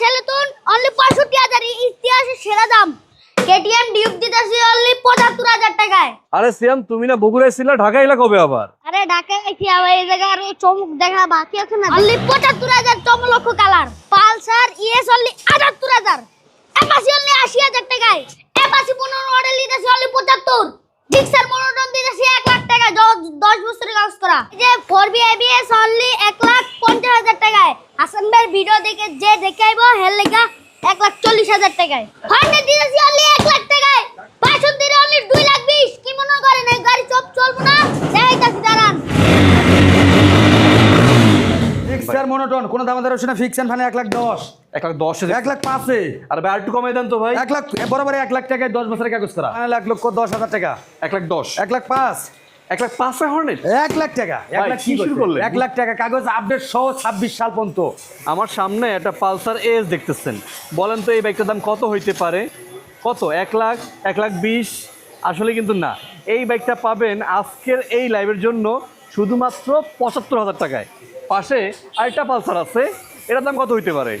ছেলে তুন অনলি পঁয়ষট্টি হাজার। ইতিহাসের সেরা দাম। কেটিএম ডিউক দিতেছি অনলি পঁচাত্তর হাজার টাকায়। আরে সিয়াম তুমি না বগুড়ায় ছিলা ঢাকা এলা কবে আবার? আরে ঢাকা গেছি আবার এই জায়গায় আরও চমক দেখা বাকি আছে না? অনলি পঁচাত্তর হাজার চমলক্ষ কালার। পালসার ইএস অনলি আটাত্তর হাজার। অ্যাপাসি অনলি আশি হাজার টাকায়। অ্যাপাসি পনেরো মডেল দিতেছি অনলি পঁচাত্তর। ডিক্সার মনোটন দিতেছি এক লাখ টাকা দ- দশ বছরের কাজ করা এই যে ফোর বি এবিএস অনলি এক লাখ পঞ্চাশ হাজার টাকায় হাসান ভাইয়ের ভিডিও দেখে যে দেখে আইবো হের লেগা এক লাখ চল্লিশ হাজার টাকায়। দিতেছি অনলি এক লাখ টাকায়। বাসন দিলে অনলি দুই লাখ বিশ। কি মনে করেন এই গাড়ি চপ চলবো না? দেখাইতাছি দাঁড়ান। ফিক্সার মনোটন কোন দাম দর না ফিক্স এন্ড ফানে এক লাখ দশ। এক লাখ দশ হাজার এক লাখ পাঁচে আর ভাই আরেকটু কমাই দেন তো ভাই। এক লাখ বরাবর এক লাখ টাকায় দশ বছরের কাগজ করা। এক লক্ষ দশ হাজার টাকা। এক লাখ দশ। এক লাখ পাঁচ। এক লাখ পাঁচ হর্নেট এক লাখ টাকা। এক লাখ কি শুরু করলেন? এক লাখ টাকা কাগজ আপডেট সহ ছাব্বিশ সাল পর্যন্ত। আমার সামনে একটা পালসার এস দেখতেছেন। বলেন তো এই বাইকটার দাম কত হইতে পারে? কত? এক লাখ এক লাখ বিশ? আসলে কিন্তু না। এই বাইকটা পাবেন আজকের এই লাইভের জন্য শুধুমাত্র পঁচাত্তর হাজার টাকায়। পাশে আরেকটা পালসার আছে। এটার দাম কত হইতে পারে?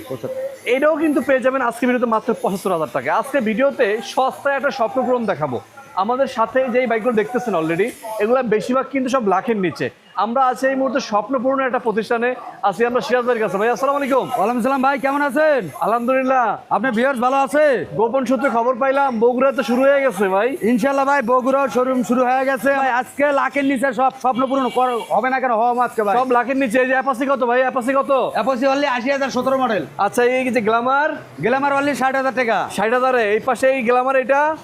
এটাও কিন্তু পেয়ে যাবেন আজকে ভিডিওতে মাত্র পঁচাত্তর হাজার টাকা আজকে ভিডিওতে সস্তায় একটা স্বপ্নপূরণ দেখাবো। আমাদের সাথে যে বাইকগুলো দেখতেছেন অলরেডি এগুলো বেশিরভাগ কিন্তু সব লাখের নিচে। আমরা আছি এই মুহূর্তে স্বপ্নপূর্ণ একটা প্রতিষ্ঠানে আছি আমরা সিরাজ ভাইয়ের কাছে। ভাই আসসালামু আলাইকুম। ওয়ালাইকুম সালাম ভাই কেমন আছেন? আলহামদুলিল্লাহ। আপনি ভিউয়ার্স ভালো আছে? গোপন সূত্রে খবর পাইলাম বগুড়া তো শুরু হয়ে গেছে ভাই। ইনশাল্লাহ ভাই বগুড়ার শোরুম শুরু হয়ে গেছে। ভাই আজকে লাখের নিচে সব স্বপ্ন পূরণ কর- হবে না কেন হওয়া আজকে ভাই। সব লাখের নিচে এই যে অ্যাপাসি কত ভাই? অ্যাপাসি কত? অ্যাপাসি অনলি আশি হাজার সতেরো মডেল আচ্ছা এই যে গ্লামার গ্ল্যামার অনলি ষাট হাজার টাকা। ষাট হাজারে এই পাশে এই গ্লামার এটা?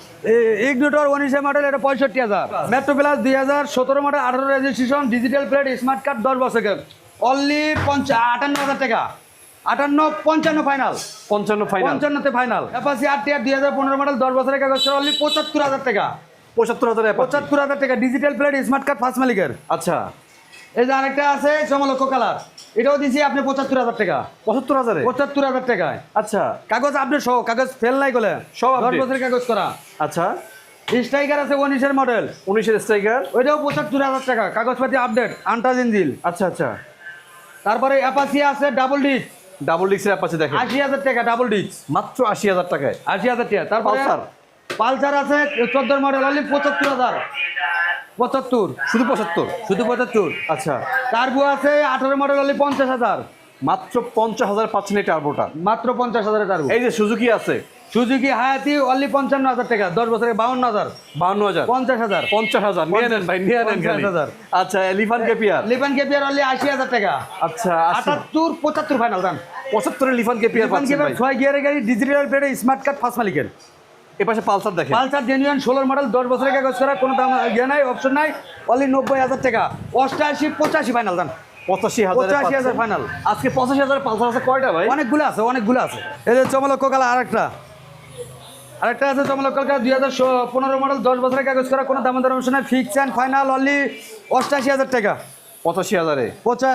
ইগনিটর উনিশে মডেল এটা পঁয়ষট্টি হাজার। মেট্রো প্লাস দুই হাজার সতেরো মডেল আঠারো registration digital plate smart card দশ বছরের। অনলি পঞ্চা আটান্ন হাজার টাকা। আটান্ন পঞ্চান্ন ফাইনাল পঞ্চান্ন ফাইনাল পঞ্চান্নতে ফাইনাল অ্যাপাসি টিয়ার দুই হাজার পনেরো মডেল দশ বছরের কাগজ অনলি পঁচাত্তর হাজার টাকা। পঁচাত্তর হাজার পঁচাত্তর হাজার টাকা digital plate smart card first মালিকের। আচ্ছা। এই যে আরেকটা আছে সমলক্ষ কালার এটাও দিছি আপনি পঁচাত্তর হাজার টাকা। পঁচাত্তর হাজারে? পঁচাত্তর হাজার টাকায়। আচ্ছা। কাগজ আপনি সহ কাগজ ফেল নাই গলে সব দশ বছরের কাগজ করা। আচ্ছা। স্ট্রাইকার আছে উনিশের মডেল। উনিশের স্ট্রাইকার? ওইটাও পঁচাত্তর হাজার টাকা। কাগজপাতি আপডেট আন্টাজ ইঞ্জিল। আচ্ছা আচ্ছা। তারপরে অ্যাপাসি আছে ডাবল ডিস্ক। ডাবল ডিক্সের অ্যাপাসি দেখেন। আশি হাজার টাকা ডাবল ডিস্ক। মাত্র আশি হাজার টাকায়। আশি হাজার টাকা। তারপরে পালসার। পালসার আছে চোদ্দ মডেল অনলি পঁচাত্তর হাজার। পঁচাত্তর শুধু পঁচাত্তর? শুধু পঁচাত্তর। আচ্ছা টার্বো আছে আঠারো মডেল অনলি পঞ্চাশ হাজার। মাত্র পঞ্চাশ হাজার পাচ্ছেন এই টার্বোটা মাত্র পঞ্চাশ হাজার টার্বো এই যে সুজুকি আছে। সুজুকি হায়াতি অনলি পঞ্চান্ন হাজার টাকা দশ বছরে বাউন্ন হাজার। বাউন্ন হাজার। পঞ্চাশ হাজার। পঞ্চাশ হাজার নিয়ে নেন ভাই নিয়ে নেন পঞ্চাশ হাজার। আচ্ছা এলিফান্ট কেপিয়ার লিপান কেপিয়ার অনলি আশি হাজার টাকা। আচ্ছা আটাত্তর পঁচাত্তর ফাইনাল দাম পঁচাত্তরের লিফান কেপিয়ার ছয় গিয়ারের গাড়ি ডিজিটাল প্লেটে স্মার্ট কার্ড ফার্স্ট মালিকের। এ পাশে পালসার দেখেন। পালসার জেনুয়ান ষোলোর মডেল দশ বছরের কাগজ করা কোনো দাম ইয়ে নাই অপশন নাই অনলি নব্বই হাজার টাকা। অষ্টাশি পঁচাশি ফাইনাল দাম পঁচাশি হাজার পঁচাশি হাজার final। আজকে পঁচাশি হাজার পালসার আছে কয়টা ভাই? অনেকগুলো আছে অনেকগুলো আছে। এই যে চমলক্ষ কালা আরেকটা। আরেকটা আছে চমলক্ষ কালা দুই হাজার পনেরো মডেল দশ বছরের কাগজ করা কোনো দাম দর ফিক্স অ্যান্ড ফাইনাল অনলি অষ্টাশি হাজার টাকা। পঁচাশি হাজারে। পঁচা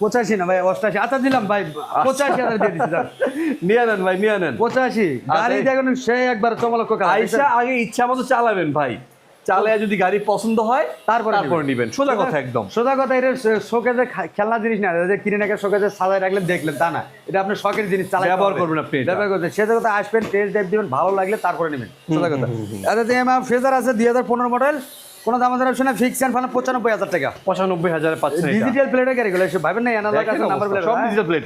পঁচাশি না ভাই অষ্টাশি। আচ্ছা দিলাম ভাই পঁচাশি হাজার দিয়ে দিচ্ছি। নিয়ে নেন ভাই নিয়ে নেন। পঁচাশি। গাড়ি দেখেন সে একবার চমলক্ষ আইসা আগে ইচ্ছা মতো চালাবেন ভাই। চালে যদি গাড়ি পছন্দ হয় তারপরে তারপরে নিবেন। সোজা কথা একদম। সোজা কথা এটা শোকেজে খেলনা জিনিস না যে কিনে নাকি শোকেজে সাজায় রাখলেন দেখলেন তা না। এটা আপনার শখের জিনিস চালাই ব্যবহার করবেন আপনি ব্যবহার করতে সেটা কথা আসবেন টেস্ট ড্রাইভ দিবেন ভালো লাগলে তারপরে নেবেন। সোজা কথা। আচ্ছা আমার ফ্রেজার আছে দুই হাজার পনেরো মডেল কোনো দাম আমাদের অপশনে ফিক্স অ্যান্ড ফাইনাল পঁচানব্বই হাজার টাকা। পঁচানব্বই হাজারে পাচ্ছেন ডিজিটাল প্লেটের গাড়ি গুলো এসে ভাবেন না এনালাগ আছে নাম্বার প্লেট সব ডিজিটাল প্লেট।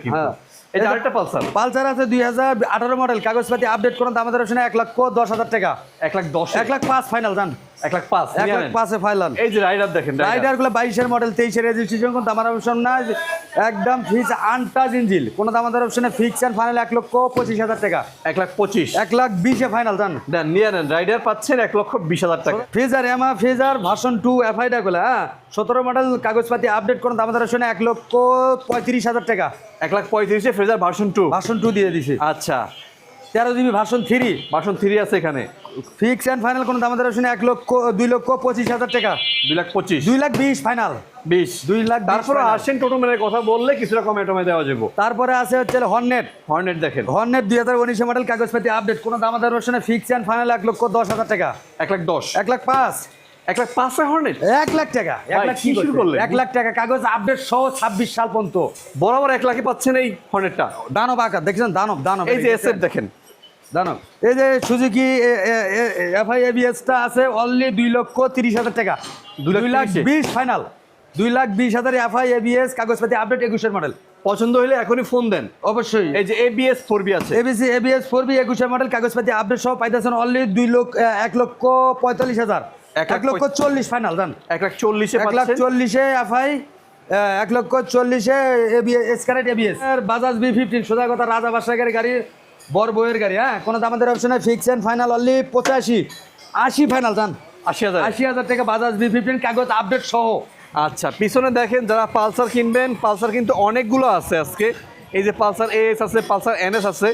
আরেকটা পালসার পালসার আছে দুই হাজার আঠারো মডেল কাগজপাতি আপডেট করুন আমাদের অপশনে এক লক্ষ দশ হাজার টাকা। এক লাখ দশ। এক লাখ পাঁচ ফাইনাল জান। এক লাখ পাঁচ এক লাখ। পাঁচে এই যে রাইডার দেখেন রাইডারগুলো বাইশের মডেল তেইশের রেজিস্ট্রেশন অপশন না একদম ফিক্স ইঞ্জিল কোনো অপশনে ফিক্স অ্যান্ড ফাইনাল এক লক্ষ পঁচিশ হাজার টাকা। এক লাখ পঁচিশ। এক লাখ বিশে ফাইনাল জান দেন নিয়ে নেন রাইডার পাচ্ছেন এক লক্ষ বিশ হাজার টাকা। এমা ভার্সন টু এফআইডা গুলো হ্যাঁ? সতেরো মডেল কাগজপাতি আপডেট করুন দাম আমাদের অপশনে এক লক্ষ পঁয়ত্রিশ হাজার টাকা। এক লাখ পঁয়ত্রিশে ভার্সন টু ভার্সন টু দিয়ে দিছি। আচ্ছা। তেরো GB version three version three আছে এখানে। ফিক্স অ্যান্ড ফাইনাল কোনো দাম আমাদের অপশনে এক লক্ষ দুই লক্ষ পঁচিশ হাজার টাকা। দুই লাখ পঁচিশ। দুই লাখ বিশ ফাইনাল বিশ। দুই লাখ তারপরে। আসেন টোটোমেনের কথা বললে কিছুটা কমে টমে দেওয়া যাব। তারপরে আছে হচ্ছে হর্নেট হর্নেট দেখেন। হর্নেট দুই হাজার উনিশে মডেল কাগজপাতি আপডেট কোনো দাম আমাদের অপশনে ফিক্স অ্যান্ড ফাইনাল এক লক্ষ দশ হাজার টাকা। এক লাখ দশ। এক লাখ পাঁচ। এক লাখ পাঁচ হর্নেট এক লাখ টাকা। এক লাখ কি শুরু করলেন? এক লাখ টাকা কাগজ আপডেট সহ ছাব্বিশ সাল পর্যন্ত। বরাবর এক লাখে পাচ্ছেন এই হর্নেটটা দানব আকার দেখছেন? দানব দানব। এই যে এসএফ দেখেন। দানব এই যে সুজুকি এফআই এবিএসটা আছে অনলি দুই লক্ষ তিরিশ হাজার টাকা। দুই লাখ? বিশ ফাইনাল দুই লাখ বিশ হাজার এফআই এবিএস কাগজপাতি আপডেট একুশের মডেল পছন্দ হলে এখনই ফোন দেন। অবশ্যই। এই যে এবিএস ফোর বি আছে। এবিসি এবিএস ফোর বি একুশের মডেল কাগজপাতি আপডেট সহ পাইতেছেন অনলি দুই লক্ষ এক লক্ষ পঁয়তাল্লিশ হাজার। এক লক্ষ চল্লিশ ফাইনাল জান এক লাখ চল্লিশে এক লাখ চল্লিশে এফআই এক লক্ষ চল্লিশে এসকারেট এবিএস বাজাজ বি ফিফটিন সোজা কথা রাজা বাসাগের গাড়ি বর বইয়ের গাড়ি হ্যাঁ? কোনো আমাদের অপশনে ফিক্স অ্যান্ড ফাইনাল অনলি পঁচাশি। আশি ফাইনাল জান। আশি হাজার। আশি হাজার টাকা বাজাজ বি ফিফটিন কাগজ আপডেট সহ। আচ্ছা পিছনে দেখেন যারা পালসার কিনবেন পালসার কিন্তু অনেকগুলো আছে আজকে। এই যে পালসার এস আছে পালসার এনএস আছে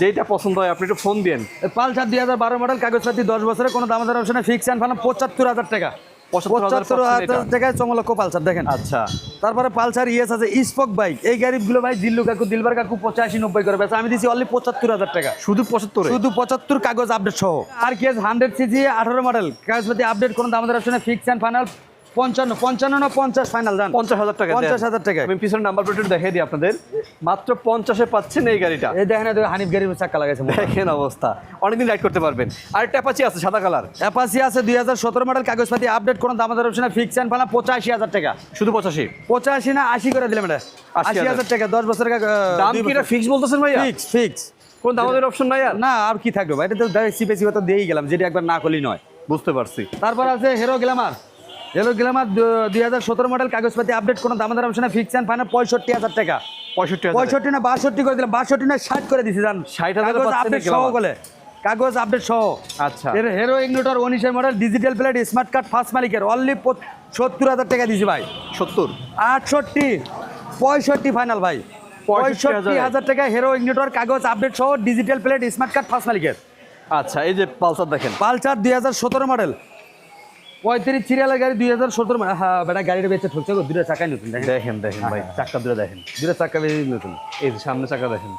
যেটা পছন্দ হয় আপনি একটু ফোন দিন পালসার দুই হাজার বারো মডেল কাগজপাতি দশ বছরে কোনো দামাদার অপশনে ফিক্স অ্যান্ড ফাইনাল পঁচাত্তর হাজার টাকা। 75,000 পঁচাত্তর হাজার টাকায় চমলক্ষ পালসার দেখেন। আচ্ছা। তারপরে পালসার ইয়েস আছে স্পোক বাইক। এই গাড়িগুলো ভাই দিল্লু কাকু দিলবার কাকু পঁচাশি নব্বই করে আমি দিচ্ছি অনলি পঁচাত্তর হাজার টাকা। শুধু পঁচাত্তর? শুধু পঁচাত্তর কাগজ আপডেট সহ। আর কেস হান্ড্রেড সিজি আঠারো মডেল কাগজপাতি আপডেট কোনো দামাদার অপশনে ফিক্স অ্যান্ড ফাইনাল পঞ্চান্ন পঞ্চান্ন না পঞ্চাশ ফাইনাল জান। পঞ্চাশ হাজার টাকা পঞ্চাশ হাজার টাকা। আমি পিছনে নাম্বার প্লেট দেখাই দিই আপনাদের। মাত্র পঞ্চাশে পাচ্ছেন এই গাড়িটা। এই দেখেন হানিফ গাড়ির চাক্কা লাগাইছে দেখেন অবস্থা। অনেকদিন রাইড করতে পারবেন। আর একটা অ্যাপাচি আছে সাদা কালার অ্যাপাসি আছে দুই হাজার সতেরো মডেল কাগজপাতি আপডেট কোনো দামাদার অপশনে ফিক্স অ্যান্ড ফাইনাল পঁচাশি হাজার টাকা। শুধু পঁচাশি? পঁচাশি না আশি করে দিলাম এটা। আশি হাজার। টাকা দশ বছর দাম কি ফিক্স বলতেছেন ভাইয়া? ফিক্স ফিক্স কোন অপশন নাই আর? না আর কি থাকবে ভাই? এটা তো দিয়েই গেলাম যেটা একবার না করলেই নয়। বুঝতে পারছি। তারপর আছে হিরো গ্ল্যামার হিরো গ্ল্যামার দুই হাজার সতেরো মডেল কাগজপাতি আপডেট কোনো দামাদার অপশনে ফিক্স অ্যান্ড ফাইনাল পঁয়ষট্টি হাজার টাকা। পঁয়ষট্টি পঁয়ষট্টি না বাষট্টি করে দিলাম বাষট্টি না ষাট করে দিছি জান। 60,000 কাগজ পাচ্ছেন আপডেট সহ বলে। কাগজ আপডেট সহ। আচ্ছা। এর হিরো ইগনোটর উনিশের model digital plate smart card first মালিকের। অনলি সত্তর হাজার টাকা দিছি ভাই। সত্তর? আটষট্টি পঁয়ষট্টি ফাইনাল ভাই। 65,000 পঁয়ষট্টি হাজার টাকা হিরো ইগনোটর কাগজ আপডেট সহ digital plate smart card first মালিকের। আচ্ছা এই যে পালসার দেখেন। পালসার দুই হাজার সতেরো মডেল পঁয়ত্রিশ সিরিয়ালের গাড়ি দুই হাজার সতেরো হ্যাঁ বেটা গাড়িটা বেঁচে ঠকছে গো দুটো চাকাই নতুন দেখেন। দেখেন ভাই চাক্কা দুটো দেখেন। দুটো চাকা বেশি নতুন। এই সামনে চাকা দেখেন।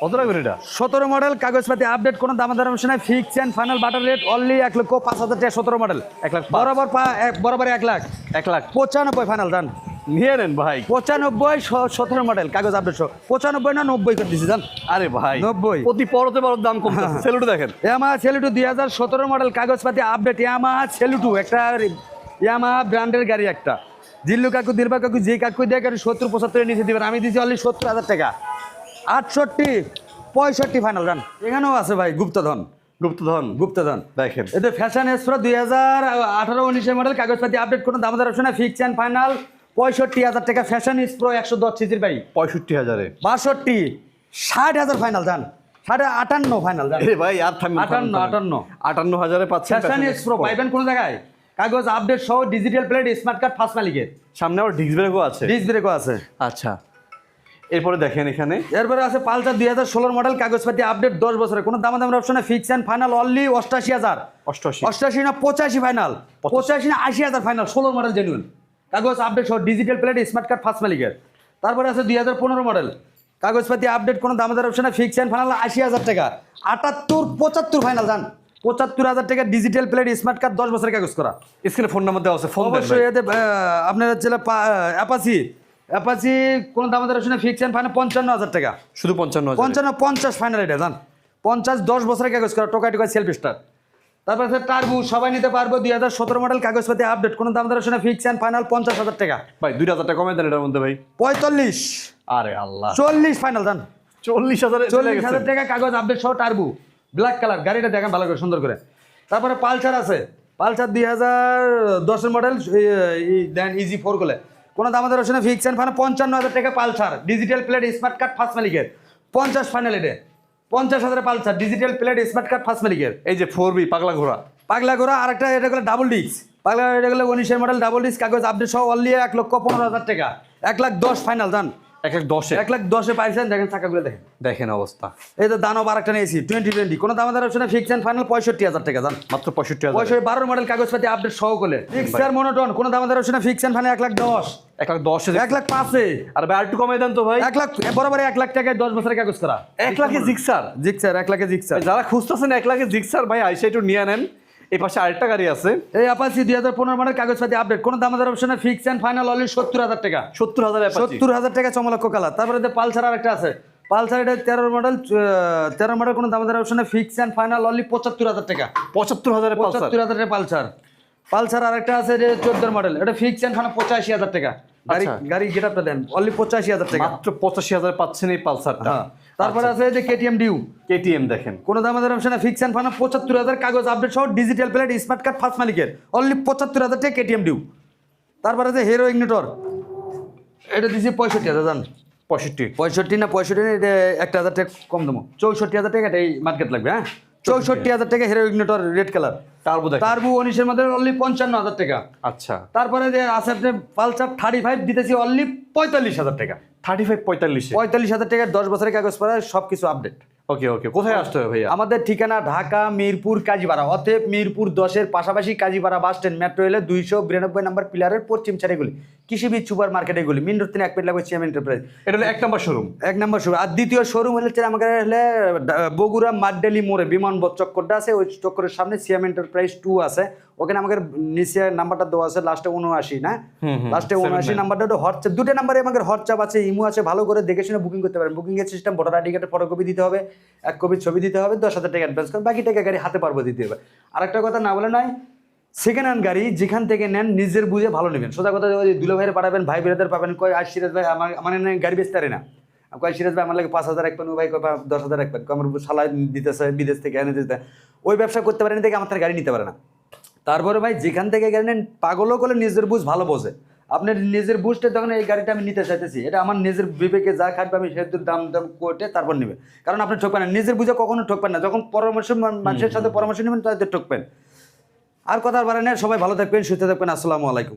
কত এটা? সতেরো মডেল কাগজপাতি আপডেট কোনো দামা দাম নাই। Fix and final better rate only এক লক্ষ পাঁচ হাজার সতেরো মডেল এক লাখ বরাবর বরাবর এক লাখ। এক লাখ। পঁচানব্বই ফাইনাল জান নিয়ে নেন ভাই। পঁচানব্বই সতেরো মডেল কাগজ আপডেট সহ। পঁচানব্বই না নব্বই করে দিছি জান? আরে ভাই নব্বই। প্রতি পরতে পরত দাম কম সেলুটে দেখেন। ইয়ামাহা সেলুটু দুই হাজার সতেরো মডেল কাগজপাতি আপডেট ইয়ামাহা সেলুটু একটা ইয়ামাহা ব্র্যান্ডের গাড়ি একটা। জিল্লু কাকু দিলবা কাকু যে কাকু দিয়ে গাড়ি সত্তর পঁচাত্তরের নিচে দিবেন। আমি দিচ্ছি অনলি সত্তর হাজার টাকা। আটষট্টি পঁয়ষট্টি ফাইনাল জান? এখানেও আছে ভাই গুপ্তধন। গুপ্তধন। গুপ্তধন। দেখেন। এতে ফ্যাশন এক্সপ্রো দুই হাজার আঠারো উনিশের মডেল কাগজপাতি আপডেট কোনো দামাদার অপশনে ফিক্স অ্যান্ড ফাইনাল পঁয়ষট্টি হাজার টাকা ফ্যাশন এক্সপ্রো একশো দশ সিজির ভাই। পঁয়ষট্টি হাজারে। বাষট্টি ষাট হাজার ফাইনাল জান। সাড়ে আটান্ন ফাইনাল জান। ভাই আর আটান্ন, আটান্ন। আটান্ন হাজারে পাচ্ছেন ফ্যাশন Expo। পাইবেন কোন জায়গায়? কাগজ আপডেট সহ digital plate smart card first মালিকের। সামনে আবার ডিস্ক ব্রেকও আছে। ডিস ব্রেকও আছে। আচ্ছা। এরপরে দেখেন এখানে। এরপরে আছে পালসার দুই হাজার ষোলোর মডেল কাগজপাতি আপডেট দশ বছরের। কোনো দামা দামের অপশনে ফিক্স অ্যান্ড ফাইনাল অনলি অষ্টাশি হাজার। অষ্টআশি অষ্টাশি না পঁচাশি ফাইনাল পঁচাশি। না আশি হাজার ফাইনাল ষোলোর মডেল জেনুইন কাগজ আপডেট সহ digital plate smart card first মালিকের। তারপরে আছে দুই হাজার পনেরো মডেল কাগজপাতি আপডেট কোনো দামাদার অপশনে ফিক্স অ্যান্ড ফাইনাল আশি হাজার টাকা। আটাত্তর পঁচাত্তর ফাইনাল জান। পঁচাত্তর হাজার টাকা ডিজিটাল প্লেট স্মার্ট কার্ড দশ বছরের কাগজ করা। স্ক্রিনে ফোন নাম্বার দেওয়া আছে ফোন অবশ্যই এতে আপনার হচ্ছে অ্যাপাসি অ্যাপাসি কোনো দামাদার অপশনে ফিক্স অ্যান্ড ফাইনাল পঞ্চান্ন হাজার টাকা। শুধু পঞ্চান্ন পঞ্চান্ন পঞ্চাশ ফাইনাল এটা জান। পঞ্চাশ দশ বছরের কাগজ করা টোকাই টোকাই সেলফ স্টার তারপর আছে টার্বু সবাই নিতে পারব দুই হাজার সতেরো মডেল কাগজপাতি আপডেট কোনো দাম দর্শনে ফিক্স অ্যান্ড ফাইনাল পঞ্চাশ হাজার টাকা। ভাই দুই হাজার টাকা কমে দেন এটার মধ্যে ভাই। পঁয়তাল্লিশ। আরে আল্লাহ। চল্লিশ ফাইনাল জান। চল্লিশ হাজার চল্লিশ হাজার টাকা কাগজ আপডেট সহ টার্বু ব্ল্যাক কালার গাড়িটা দেখেন ভালো করে সুন্দর করে। তারপরে পালসার আছে। পালসার দুই হাজার দশের মডেল দেন ইজি ফোরগুলো। কোনো দাম দর্শনে ফিক্স অ্যান্ড ফাইনাল পঞ্চান্ন হাজার টাকা Pulsar digital plate smart card first মালিকের। পঞ্চাশ ফাইনাল এটা পঞ্চাশ হাজার Pulsar digital plate smart card first medical এই যে ফোর বি পাগলা ঘোড়া। পাগলা ঘোড়া আর একটা এটা গেলো ডাবল ডিস্ক পাগলা এটা গেলো উনিশের মডেল ডাবল ডিস্ক কাগজ আপডেট সহ অনলি এক লক্ষ পনেরো হাজার টাকা। এক লাখ দশ ফাইনাল জান এক এক দশে। এক লাখ দশে পাইছেন দেখেন চাকাগুলো দেখেন। দেখেন অবস্থা। এই তো দানব আর একটা নিয়েছি টোয়েন্টি টোয়েন্টি কোনো দামাদার অপশনে ফিক্স অ্যান্ড ফাইনাল পঁয়ষট্টি হাজার টাকা জান। মাত্র পঁয়ষট্টি হাজার। পঁয়ষট্টি বারোর মডেল কাগজপাতি আপডেট সহ করলে ফিক্সার মনোটন কোনো দামাদার অপশনে ফিক্স অ্যান্ড ফাইনাল এক লাখ দশ। এক লাখ দশে এক লাখ পাঁচে। আর ভাই আরেকটু কমে দেন তো ভাই। এক লাখ বরাবর এক লাখ টাকায় দশ বছরের কাগজ করা। এক লাখে জিক্সার জিক্সার এক লাখে জিক্সার যারা খুঁজতেছেন এক লাখে জিক্সার ভাই আইসা একটু নিয়ে নেন। এই পাশে আরেকটা গাড়ি আছে। এই অ্যাপাচি দুই হাজার পনেরো মডেল কাগজপাতি আপডেট কোনো দামাদার অপশনে ফিক্স অ্যান্ড ফাইনাল অনলি সত্তর হাজার টাকা। সত্তর হাজার সত্তর হাজার টাকা চমলক্ষ কালার তারপরে যে পালসার আরেকটা আছে। পালসার এটা তেরো মডেল তেরো মডেল কোনো দামাদার অপশনে ফিক্স অ্যান্ড ফাইনাল অনলি পঁচাত্তর হাজার টাকা। পঁচাত্তর হাজার পঁচাত্তর হাজার পালসার। পালসার আরেকটা আছে যে চোদ্দোর মডেল এটা ফিক্স অ্যান্ড ফাইনাল পঁচাশি হাজার টাকা। গাড়ি আচ্ছা। গাড়ি গেট আপটা দেন অনলি পঁচাশি হাজার টাকা। মাত্র পঁচাশি হাজার পাচ্ছেন এই পালসারটা। হ্যাঁ। তারপরে আছে যে কেটিএম ডিউ কেটিএম দেখেন। কোনো দামাদার অপশনে ফিক্স অ্যান্ড ফাইনাল পঁচাত্তর হাজার কাগজ আপডেট সহ digital plate smart card first মালিকের। অনলি পঁচাত্তর হাজার টাকা কেটিএম ডিউ তারপরে আছে হিরো ইগনিটর এটা দিছি পঁয়ষট্টি হাজার জান। পঁয়ষট্টি। পঁয়ষট্টি না পঁয়ষট্টি না এটা একটা হাজার টাকা কম দেবো। চৌষট্টি হাজার টাকা এটাই মার্কেট লাগবে হ্যাঁ? চৌষট্টি হাজার টাকা Hero Ignitor red colour turbo উনিশের মধ্যে অনলি পঞ্চান্ন হাজার টাকা। আচ্ছা। তারপরে যে আছে আপনি পালসার থার্টি ফাইভ দিতেছি অনলি পঁয়তাল্লিশ হাজার টাকা। থার্টি ফাইভ পঁয়তাল্লিশে পঁয়তাল্লিশ হাজার টাকার দশ বছরের কাগজ পড়া সব কিছু আপডেট ওকে ওকে কোথায় আসতে হবে ভাইয়া? আমাদের ঠিকানা ঢাকা মিরপুর কাজীপাড়া। অতএব মিরপুর দশের পাশাপাশি কাজীপাড়া বাস স্ট্যান্ড মেট্রো রেলের দুইশো বিরানব্বই নম্বর পিলারের পশ্চিম ছাড়েগুলি কৃষিবিদ সুপার মার্কেটে গুলি মিন রোড এক পেট লাগবে সিএম এন্টারপ্রাইজ এটা হলো এক নম্বর শোরুম এক নম্বর শোরুম আর দ্বিতীয় শোরুম হলে হচ্ছে আমাদের হলে বগুড়া মাডডেলি মোড়ে বিমান চক্করটা আছে ওই চক্করের সামনে সিএম এন্টারপ্রাইজ টু আছে। ওখানে আমাদের নিচে নাম্বারটা দেওয়া আছে লাস্টে উনআশি না? লাস্টে উনআশি নাম্বারটা ওটা হোয়াটসঅ্যাপ দুটো নাম্বারে আমাদের হোয়াটসঅ্যাপ আছে ইমো আছে ভালো করে দেখে শুনে বুকিং করতে পারেন। বুকিং এর সিস্টেম ভোটার আইডি কার্ডের ফটোকপি দিতে হবে এক কপি ছবি দিতে হবে দশ হাজার টাকা অ্যাডভান্স করে বাকি টাকা গাড়ি হাতে পারব দিতে হবে। আরেকটা কথা না বলে নয় সেকেন্ড হ্যান্ড গাড়ি যেখান থেকে নেন নিজের বুঝে ভালো নেবেন। সোজা কথা ওই দুলো ভাইয়ের পাঠাবেন ভাই বেরাদের পাবেন কয় আর সিরাজ ভাই আমার আমার এনে গাড়ি বেচতে পারে না। কয় সিরাজ ভাই আমার লাগে পাঁচ হাজার রাখবেন ও ভাই কয় দশ হাজার রাখবেন কয় আমার সালাই দিতেছে বিদেশ থেকে এনে দিতে ওই ব্যবসা করতে পারেন দেখে আমার তার গাড়ি নিতে পারে না। তারপরে ভাই যেখান থেকে গাড়ি নেন পাগলও করলে নিজের বুঝ ভালো বোঝে। আপনার নিজের বুঝতে তখন এই গাড়িটা আমি নিতে চাইতেছি এটা আমার নিজের বিবেকে যা খাটবে আমি সেহেতু দাম দাম কোটে তারপর নেবে। কারণ আপনি ঠকবেন না নিজের বুঝে কখনো ঠকবেন না। যখন পরামর্শ মানুষের সাথে পরামর্শ নেবেন তাদের ঠকবেন। আর কথা বাড়ান সবাই ভালো থাকবেন সুস্থ থাকবেন আসসালামু আলাইকুম।